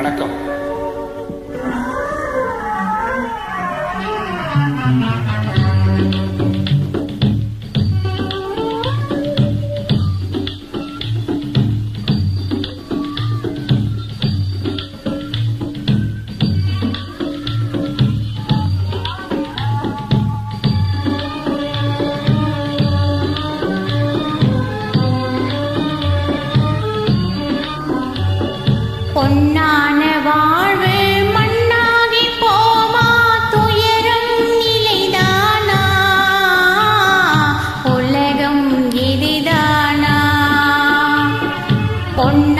வணக்கம். con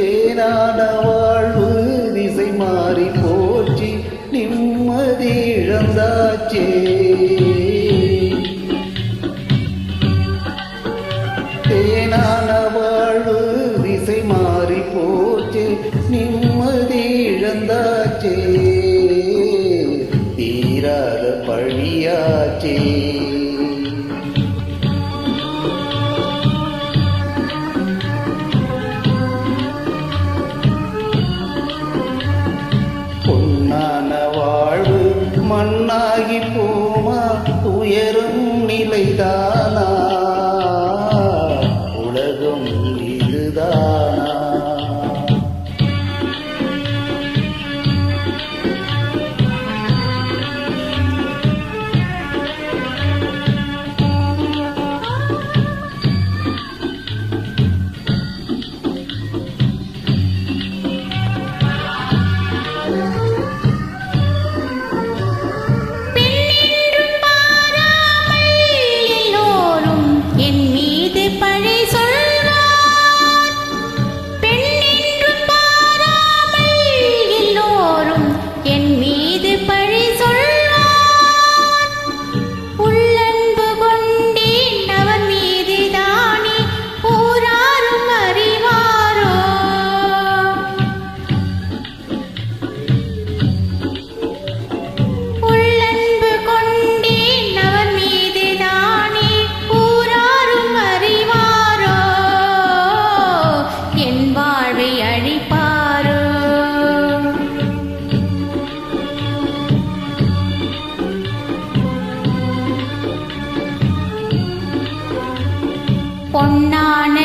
தேனான வாழ்வு திசை மாறி போச்சு நிம்மதி இழந்தாச்சே. தேனான வாழ்வு திசை மாறி போச்சு நிம்மதி இழந்தாச்சே. தீராத பழியாச்சே. me later. பொன்னான